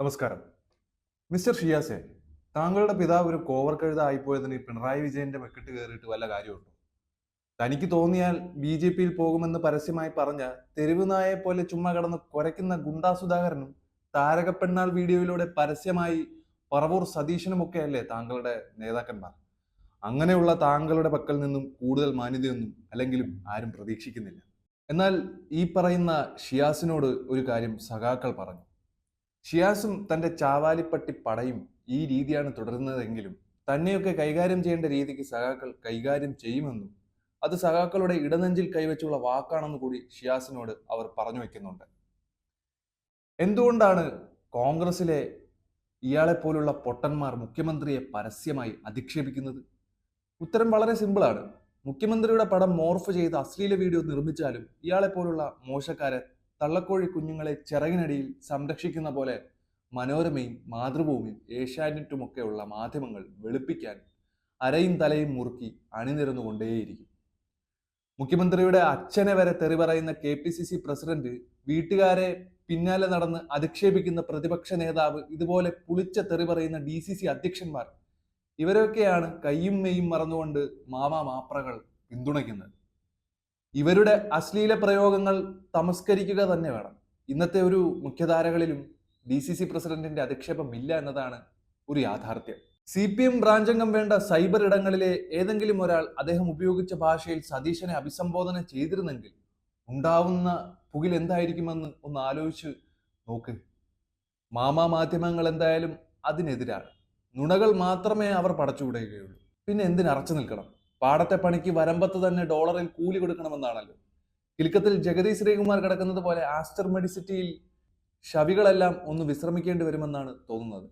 നമസ്കാരം. മിസ്റ്റർ ഷിയാസെ താങ്കളുടെ പിതാവ് ഒരു കോവർ കഴുത ആയിപ്പോയതിന് പിണറായി വിജയന്റെ മെക്കിട്ട് കയറിയിട്ട് വല്ല കാര്യമുണ്ടോ? തനിക്ക് തോന്നിയാൽ ബി ജെ പിയിൽ പോകുമെന്ന് പരസ്യമായി പറഞ്ഞ തെരുവ് നായെ പോലെ ചുമ്മാ കടന്ന് കുരയ്ക്കുന്ന ഗുണ്ടാ സുധാകരനും താരകപ്പെണ്ണാൾ വീഡിയോയിലൂടെ പരസ്യമായി പറവൂർ സതീശനുമൊക്കെ അല്ലേ താങ്കളുടെ നേതാക്കന്മാർ? അങ്ങനെയുള്ള താങ്കളുടെ പക്കൽ നിന്നും കൂടുതൽ മാന്യതയൊന്നും അല്ലെങ്കിലും ആരും പ്രതീക്ഷിക്കുന്നില്ല. എന്നാൽ ഈ പറയുന്ന ഷിയാസിനോട് ഒരു കാര്യം സഖാക്കൾ പറഞ്ഞു. ഷിയാസും തന്റെ ചാവാലിപ്പട്ടി പടയും ഈ രീതിയാണ് തുടരുന്നതെങ്കിലും തന്നെയൊക്കെ കൈകാര്യം ചെയ്യേണ്ട രീതിക്ക് സഖാക്കൾ കൈകാര്യം ചെയ്യുമെന്നും അത് സഖാക്കളുടെ ഇടനെഞ്ചിൽ കൈവച്ചുള്ള വാക്കാണെന്ന് കൂടി ഷിയാസിനോട് അവർ പറഞ്ഞു വെക്കുന്നുണ്ട്. എന്തുകൊണ്ടാണ് കോൺഗ്രസിലെ ഇയാളെ പോലുള്ള പൊട്ടന്മാർ മുഖ്യമന്ത്രിയെ പരസ്യമായി അധിക്ഷേപിക്കുന്നത്? ഉത്തരം വളരെ സിമ്പിളാണ്. മുഖ്യമന്ത്രിയുടെ പടം മോർഫ് ചെയ്ത് അശ്ലീല വീഡിയോ നിർമ്മിച്ചാലും ഇയാളെ പോലുള്ള മോശക്കാരെ തള്ളക്കോഴി കുഞ്ഞുങ്ങളെ ചിറകിനടിയിൽ സംരക്ഷിക്കുന്ന പോലെ മനോരമയും മാതൃഭൂമിയും ഏഷ്യാനെറ്റുമൊക്കെയുള്ള മാധ്യമങ്ങൾ വെളുപ്പിക്കാൻ അരയും തലയും മുറുക്കി അണിനിരന്നുകൊണ്ടേയിരിക്കും. മുഖ്യമന്ത്രിയുടെ അച്ഛനെ വരെ തെറി പറയുന്ന K P C C president വീട്ടുകാരെ പിന്നാലെ നടന്ന് അധിക്ഷേപിക്കുന്ന പ്രതിപക്ഷ നേതാവ് ഇതുപോലെ പുളിച്ച തെറി പറയുന്ന ഡി സി സി അധ്യക്ഷന്മാർ ഇവരൊക്കെയാണ് കയ്യും മെയ്യും മറന്നുകൊണ്ട് മാമാ മാപ്രകൾ പിന്തുണയ്ക്കുന്നത്. ഇവരുടെ അശ്ലീല പ്രയോഗങ്ങൾ തമസ്കരിക്കുക തന്നെ വേണം. ഇന്നത്തെ ഒരു മുഖ്യധാരകളിലും ഡി സി സി പ്രസിഡന്റിന്റെ അധിക്ഷേപം ഇല്ല എന്നതാണ് ഒരു യാഥാർത്ഥ്യം. സി പി എം ബ്രാഞ്ചംഗം വേണ്ട സൈബർ ഇടങ്ങളിലെ ഏതെങ്കിലും ഒരാൾ അദ്ദേഹം ഉപയോഗിച്ച ഭാഷയിൽ സതീശനെ അഭിസംബോധന ചെയ്തിരുന്നെങ്കിൽ ഉണ്ടാവുന്ന പുകിൽ എന്തായിരിക്കുമെന്ന് ഒന്ന് ആലോചിച്ച് നോക്ക്. മാമാ മാധ്യമങ്ങൾ എന്തായാലും അതിനെതിരാണ്. നുണകൾ മാത്രമേ അവർ പടച്ചുവിടുകയുള്ളൂ. പിന്നെ എന്തിനറച്ചു നിൽക്കണം? പാടത്തെ പണിക്ക് വരമ്പത്ത് തന്നെ ഡോളറിൽ കൂലി കൊടുക്കണമെന്നാണല്ലോ. കിലുക്കത്തിൽ ജഗതി ശ്രീകുമാർ കിടക്കുന്നത് പോലെ ആസ്റ്റർ മെഡിസിറ്റിയിൽ ശവികളെല്ലാം ഒന്ന് വിശ്രമിക്കേണ്ടി വരുമെന്നാണ് തോന്നുന്നത്.